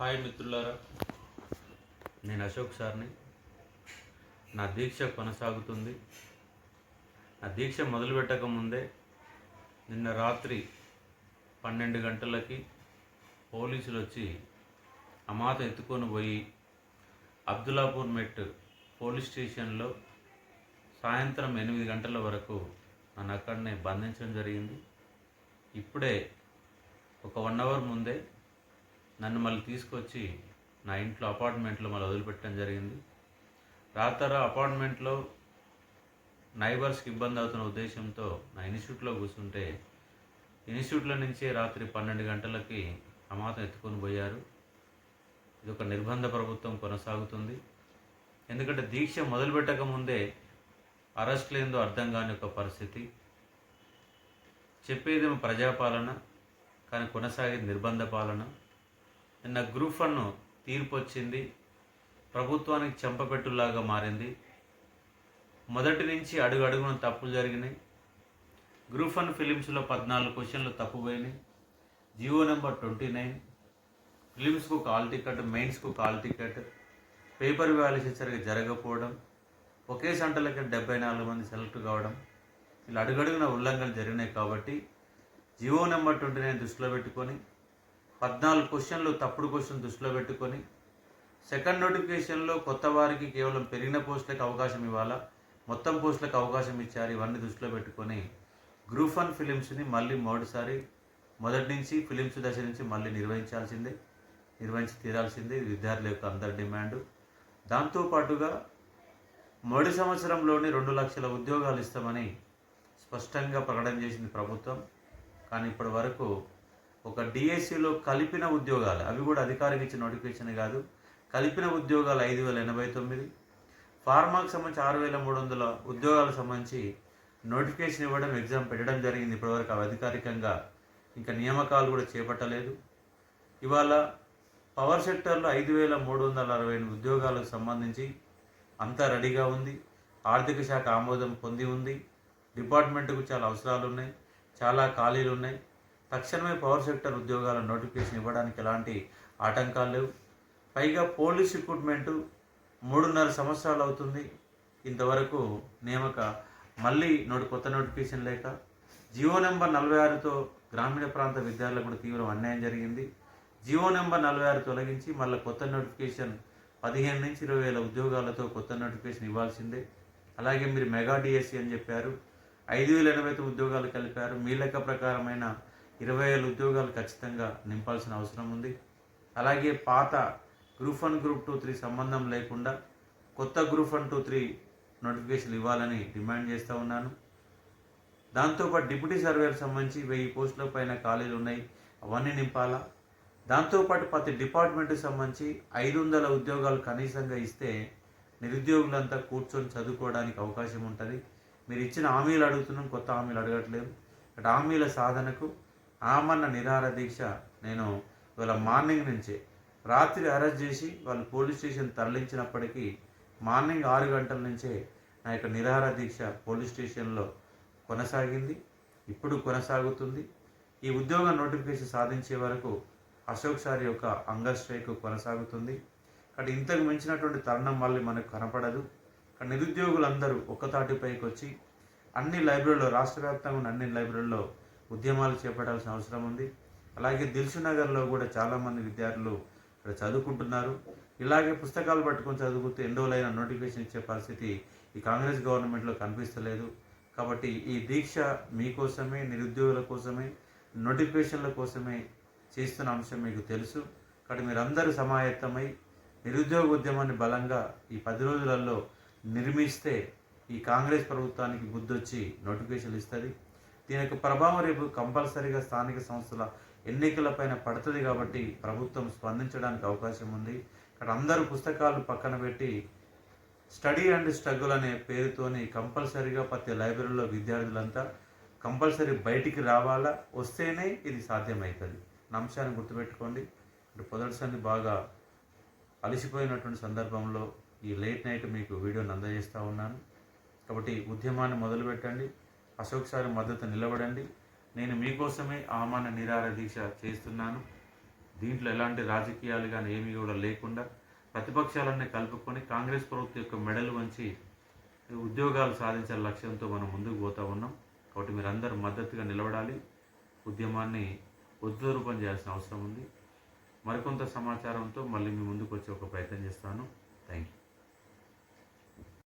Hi మిత్రులారా. నేను అశోక్ సార్ని. నా దీక్ష కొనసాగుతుంది. నా దీక్ష మొదలుపెట్టక ముందే నిన్న రాత్రి పన్నెండు గంటలకి పోలీసులు వచ్చి అమాత ఎత్తుకొని పోయి అబ్దుల్లాపూర్ మెట్ పోలీస్ స్టేషన్లో సాయంత్రం ఎనిమిది గంటల వరకు నన్ను అక్కడనే బంధించడం జరిగింది. ఇప్పుడే ఒక వన్ అవర్ ముందే నన్ను మళ్ళీ తీసుకొచ్చి నా ఇంట్లో అపార్ట్మెంట్లో మళ్ళీ వదిలిపెట్టడం జరిగింది. రాతర అపార్ట్మెంట్లో నైబర్స్కి ఇబ్బంది అవుతున్న ఉద్దేశంతో నా ఇన్స్టిట్యూట్లో కూర్చుంటే ఇన్స్టిట్యూట్లో నుంచే రాత్రి పన్నెండు గంటలకి అమాతం ఎత్తుకొని పోయారు. ఇది ఒక నిర్బంధ ప్రభుత్వం కొనసాగుతుంది. ఎందుకంటే దీక్ష మొదలుపెట్టక ముందే అరెస్ట్ లేదో అర్థం కాని ఒక పరిస్థితి. చెప్పేదేమో ప్రజాపాలన కానీ కొనసాగేది నిర్బంధ పాలన. నిన్న గ్రూప్ వన్ తీర్పు వచ్చింది. ప్రభుత్వానికి చెంపపెట్టులాగా మారింది. మొదటి నుంచి అడుగు అడుగున తప్పులు జరిగినాయి. గ్రూప్ వన్ ఫిలిమ్స్లో పద్నాలుగు క్వశ్చన్లు తప్పు పోయినాయి జియో నెంబర్ ట్వంటీ నైన్. ఫిలిమ్స్కు కాల్ టికెట్ మెయిన్స్కు కాల్ టికెట్ పేపర్ వ్యాల్యూస్ సరిగ్గా జరగకపోవడం ఒకే సంటలకి డెబ్బై నాలుగు మంది సెలెక్ట్ కావడం ఇలా అడుగడుగున ఉల్లంఘనలు జరిగినాయి కాబట్టి జియో నెంబర్ ట్వంటీ నైన్ దృష్టిలో పెట్టుకొని పద్నాలుగు క్వశ్చన్లు తప్పుడు క్వశ్చన్ దృష్టిలో పెట్టుకొని సెకండ్ నోటిఫికేషన్లో కొత్త వారికి కేవలం పెరిగిన పోస్టులకు అవకాశం ఇవ్వాలా? మొత్తం పోస్టులకు అవకాశం ఇచ్చారు ఇవన్నీ దృష్టిలో పెట్టుకొని గ్రూప్ వన్ ఫిలిమ్స్ని మళ్ళీ మొదటిసారి మొదటి నుంచి ఫిలిమ్స్ దశ నుంచి మళ్ళీ నిర్వహించాల్సిందే నిర్వహించి తీరాల్సిందే. విద్యార్థుల యొక్క అందరి డిమాండ్. దాంతోపాటుగా మొదటి సంవత్సరంలోనే రెండు లక్షల ఉద్యోగాలు ఇస్తామని స్పష్టంగా ప్రకటన చేసింది ప్రభుత్వం. కానీ ఇప్పటి వరకు ఒక డిఎస్సిలో కలిపిన ఉద్యోగాలు అవి కూడా అధికారికి ఇచ్చిన నోటిఫికేషన్ కాదు. కలిపిన ఉద్యోగాలు ఐదు వేల ఎనభై తొమ్మిది ఫార్మాకు సంబంధించి ఆరు వేల మూడు వందల ఉద్యోగాలకు సంబంధించి నోటిఫికేషన్ ఇవ్వడం ఎగ్జామ్ పెట్టడం జరిగింది. ఇప్పటివరకు అవి అధికారికంగా ఇంకా నియామకాలు కూడా చేపట్టలేదు. ఇవాళ పవర్ సెక్టర్లో ఐదు వేల మూడు వందల అరవై ఎనిమిది ఉద్యోగాలకు సంబంధించి అంతా రెడీగా ఉంది. ఆర్థిక శాఖ ఆమోదం పొంది ఉంది. డిపార్ట్మెంట్కు చాలా అవసరాలు ఉన్నాయి. చాలా ఖాళీలు ఉన్నాయి. తక్షణమే పవర్ సెక్టర్ ఉద్యోగాల నోటిఫికేషన్ ఇవ్వడానికి ఎలాంటి ఆటంకాలు లేవు. పైగా పోలీస్ రిక్రూట్మెంటు మూడున్నర సంవత్సరాలు అవుతుంది. ఇంతవరకు నియామక మళ్ళీ నోటి కొత్త నోటిఫికేషన్ లేక జియో నెంబర్ నలభై ఆరుతో గ్రామీణ ప్రాంత విద్యార్థులకు కూడా తీవ్ర అన్యాయం జరిగింది. జియో నెంబర్ నలభై ఆరు తొలగించి మళ్ళీ కొత్త నోటిఫికేషన్ పదిహేను నుంచి ఇరవై వేల ఉద్యోగాలతో కొత్త నోటిఫికేషన్ ఇవ్వాల్సిందే. అలాగే మీరు మెగా డిఎస్సి అని చెప్పారు. ఐదు వేల ఎనభై తొమ్మిది ఉద్యోగాలు కలిపారు. మీ లెక్క ప్రకారమైన ఇరవై వేల ఉద్యోగాలు ఖచ్చితంగా నింపాల్సిన అవసరం ఉంది. అలాగే పాత group one group two three సంబంధం లేకుండా కొత్త group one two three notification ఇవ్వాలని డిమాండ్ చేస్తూ ఉన్నాను. దాంతోపాటు డిప్యూటీ సర్వేకి సంబంధించి వెయ్యి పోస్టుల పైన ఖాళీలు ఉన్నాయి. అవన్నీ నింపాలా? దాంతోపాటు ప్రతి డిపార్ట్మెంట్కి సంబంధించి ఐదు వందల ఉద్యోగాలు కనీసంగా ఇస్తే నిరుద్యోగులంతా కూర్చొని చదువుకోవడానికి అవకాశం ఉంటుంది. మీరు ఇచ్చిన హామీలు అడుగుతున్నాం కొత్త హామీలు అడగట్లేదు. అటు హామీల సాధనకు ఆమన్న నిరాహార దీక్ష నేను ఇవాళ మార్నింగ్ నుంచే. రాత్రి అరెస్ట్ చేసి వాళ్ళు పోలీస్ స్టేషన్ తరలించినప్పటికీ మార్నింగ్ ఆరు గంటల నుంచే నా యొక్క నిరాహార దీక్ష పోలీస్ స్టేషన్లో కొనసాగింది. ఇప్పుడు కొనసాగుతుంది. ఈ ఉద్యోగ నోటిఫికేషన్ సాధించే వరకు అశోక్ సార్ యొక్క అంగ స్ట్రైక్ కొనసాగుతుంది. కానీ ఇంతకు మించినటువంటి తరుణం మళ్ళీ మనకు కనపడదు. కానీ నిరుద్యోగులందరూ ఒక్కతాటిపైకి వచ్చి అన్ని లైబ్రరీలో రాష్ట్ర వ్యాప్తంగా ఉన్న అన్ని లైబ్రరీలో ఉద్యమాలు చేపట్టాల్సిన అవసరం ఉంది. అలాగే దిల్సు నగర్లో కూడా చాలామంది విద్యార్థులు ఇక్కడ చదువుకుంటున్నారు. ఇలాగే పుస్తకాలు పట్టుకొని చదువుకుంటే ఎండోలైన నోటిఫికేషన్ ఇచ్చే పరిస్థితి ఈ కాంగ్రెస్ గవర్నమెంట్లో కనిపిస్తలేదు. కాబట్టి ఈ దీక్ష మీకోసమే నిరుద్యోగుల కోసమే నోటిఫికేషన్ల కోసమే చేస్తున్న అంశం మీకు తెలుసు. కాబట్టి మీరందరూ సమాయత్తమై నిరుద్యోగ ఉద్యమాన్ని బలంగా ఈ పది రోజులలో నిర్మిస్తే ఈ కాంగ్రెస్ ప్రభుత్వానికి బుద్ధొచ్చి నోటిఫికేషన్లు ఇస్తుంది. దీని యొక్క ప్రభావం రేపు కంపల్సరీగా స్థానిక సంస్థల ఎన్నికలపైన పడుతుంది కాబట్టి ప్రభుత్వం స్పందించడానికి అవకాశం ఉంది. ఇక్కడ అందరూ పుస్తకాలు పక్కన పెట్టి స్టడీ అండ్ స్ట్రగుల్ అనే పేరుతోని కంపల్సరీగా ప్రతి లైబ్రరీలో విద్యార్థులంతా కంపల్సరీ బయటికి రావాలా? వస్తేనే ఇది సాధ్యమవుతుంది అంశాన్ని గుర్తుపెట్టుకోండి. ఇప్పుడు పొదటిసారి బాగా అలసిపోయినటువంటి సందర్భంలో ఈ లేట్ నైట్ మీకు వీడియోని అందజేస్తూ ఉన్నాను. కాబట్టి ఉద్యమాన్ని మొదలుపెట్టండి. అశోక్ సార్ మద్దతు నిలబడండి. నేను మీకోసమే ఆమాన నిరార దీక్ష చేస్తున్నాను. దీంట్లో ఎలాంటి రాజకీయాలు కానీ ఏమీ కూడా లేకుండా ప్రతిపక్షాలన్నీ కలుపుకొని కాంగ్రెస్ ప్రభుత్వం యొక్క మెడలు వంచి ఉద్యోగాలు సాధించాల లక్ష్యంతో మనం ముందుకు పోతా ఉన్నాం. కాబట్టి మీరందరూ మద్దతుగా నిలబడాలి. ఉద్యమాన్ని ఉద్ధరూపం చేయాల్సిన అవసరం ఉంది. మరికొంత సమాచారంతో మళ్ళీ మీ ముందుకు వచ్చే ఒక ప్రయత్నం చేస్తాను. Thank you